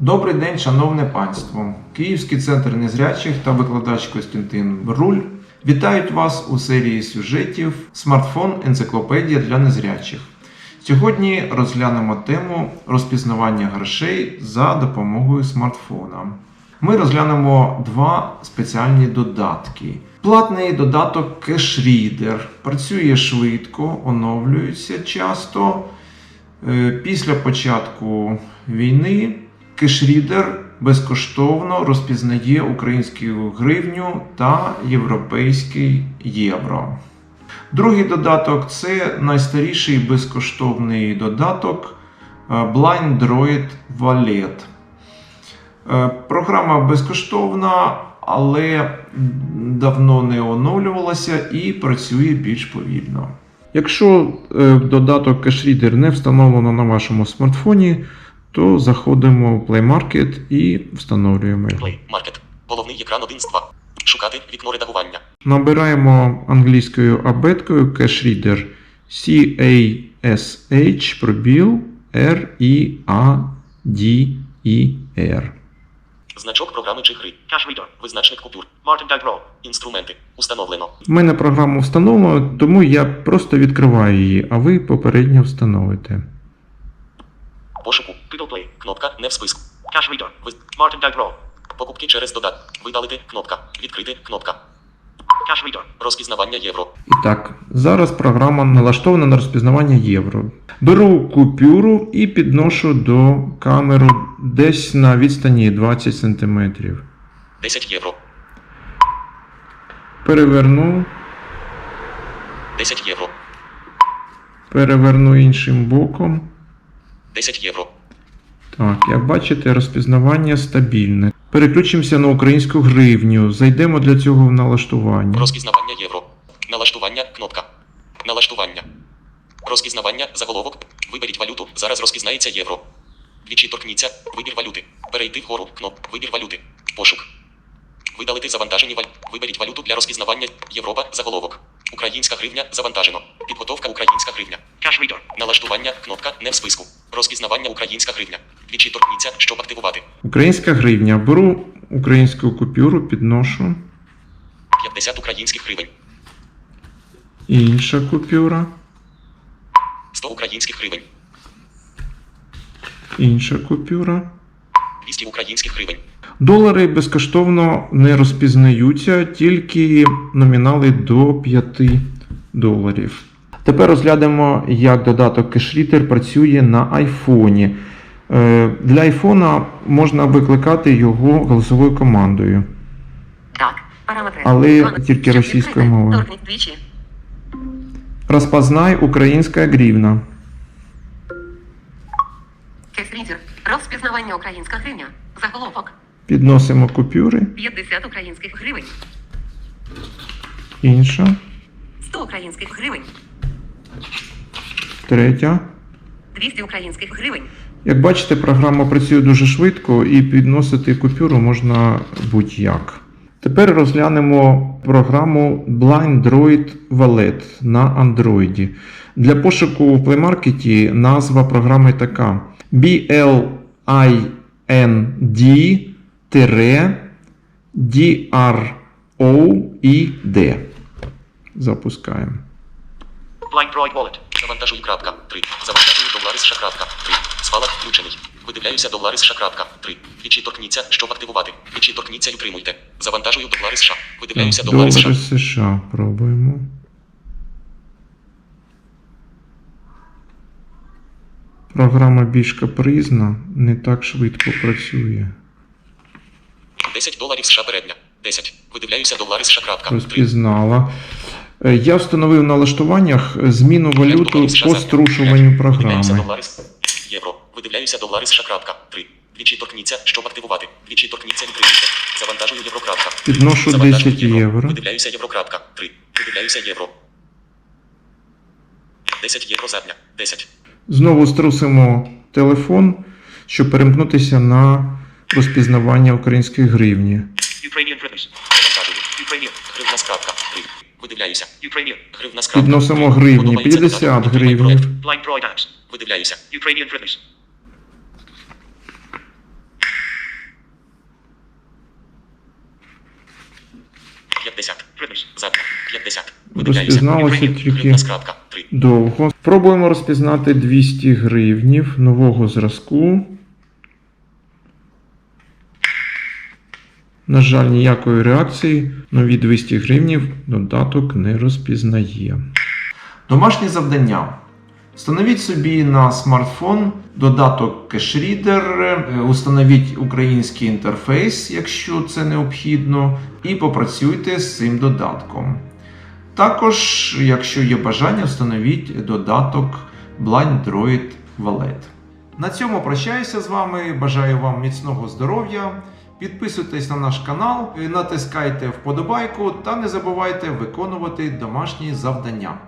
Добрий день, шановне панство! Київський центр незрячих та викладач Костянтин Бруль вітають вас у серії сюжетів Смартфон енциклопедія для незрячих. Сьогодні розглянемо тему розпізнавання грошей за допомогою смартфона. Ми розглянемо два спеціальні додатки. Платний додаток CashReader працює швидко, оновлюється часто. Е, Після початку війни кешрідер безкоштовно розпізнає українську гривню та європейський євро. Другий додаток це найстаріший безкоштовний додаток е, Blindroid Wallet. Е, Програма безкоштовна, але давно не оновлювалася і працює більш повільно. Якщо е, додаток CashReader не встановлено на вашому смартфоні, то заходимо в Play Market і встановлюємо його. Play. Market. Головний екран 1 з 2. Шукати вікно редагування. Набираємо англійською абеткою CashReader C-A-S-H пробіл R-E-A-D-E-R. Значок програми чи гри. Cash reader. Визначник купюр. Martin Dagro. Інструменти. Установлено. В мене програму встановлено, тому я просто відкриваю її, а ви попередньо встановите. Пошуку. Google Play. Кнопка не в списку. Cash reader. Martin Dagro. Покупки через додаток. Видалити. Кнопка. Відкрити. Кнопка. Cash reader. Розпізнавання євро. І так, зараз програма налаштована на розпізнавання євро. Беру купюру і підношу до камери десь на відстані 20 см. 10 євро. Переверну, 10 євро. переверну іншим боком. 10 євро. Так, як бачите, розпізнавання стабільне. Переключимося на українську гривню. Зайдемо для цього в налаштування. Розпізнавання євро. Налаштування. Кнопка. Налаштування. Розпізнавання. Заголовок. Виберіть валюту. Зараз розпізнається євро. Двічі торкніться. Вибір валюти. Перейти вгору. Кноп. Вибір валюти. Пошук. Видалити завантажені валь. Виберіть валюту для розпізнавання. Європа. Заголовок. Українська гривня. Завантажено. Підготовка українська гривня. Cash reader. Налаштування. Кнопка. Не в списку. Розпізнавання українська гривня. Двічі торкніться, щоб активувати. Українська гривня. Беру українську купюру, підношу. 50 українських гривень. Інша купюра, 100 українських гривень. інша купюра. 200 українських гривень. Долари безкоштовно не розпізнаються, тільки номінали до 5 доларів. Тепер розглянемо, як додаток CashReader працює на айфоні. Е, Для айфона можна викликати його голосовою командою. Так, параметри. Але тільки російською мовою. Розпознай українська гривна. Кесрідер. Розпізнавання українська гривня. Заголовок. Підносимо купюри. 50 українських гривень. Інша, 100 українських гривень. Третя. 200 українських гривень. Як бачите, програма працює дуже швидко і підносити купюру можна будь-як. Тепер розглянемо програму Blindroid Wallet на Android. Для пошуку в Play Market назва програми така: BLIND-DROED. Запускаємо. Blindroid wallet. Завантажуй крапка 3. Завантажую долари США крапка 3. Спалах включений. Видивляюся долари США крапка 3. Двічі торкніться, щоб активувати. Двічі торкніться і утримуйте. Завантажую долари США. Видивляюся долари США. Долари США пробуємо. Програма більш капризна, не так швидко працює. 10 доларів США передня. 10. Видивляюся долари США крапка 3. Розпізнала. Е, Я встановив в налаштуваннях зміну валюту по струшуванню програми. євро. Видивляюся долари США крапка 3. Двічі торкніться, щоб активувати. Двічі торкніться і утримуйте. Завантажую євро крапка. Підношу Завантажую 10 євро. Видивляюся євро крапка 3. Видивляюся євро. 10 євро задня. 10. Знову струсимо телефон, щоб перемкнутися на розпізнавання української гривні. Ukrainian Produce. Завантажую. Скрапка. Видивляюся. Ukrainian. Відносимо гривні. 50 гривень. Blind Products. Видивляюся. Ukrainian Produce. Розпізналося тільки довго. Пробуємо розпізнати 200 гривнів нового зразку. На жаль, ніякої реакції нові 200 гривнів додаток не розпізнає. Домашнє завдання. Встановіть собі на смартфон додаток CashReader, е, установіть український інтерфейс, якщо це необхідно, і попрацюйте з цим додатком. Також, якщо є бажання, встановіть додаток Blind Droid Wallet. На цьому прощаюся з вами. Бажаю вам міцного здоров'я. Підписуйтесь на наш канал, натискайте вподобайку та не забувайте виконувати домашні завдання.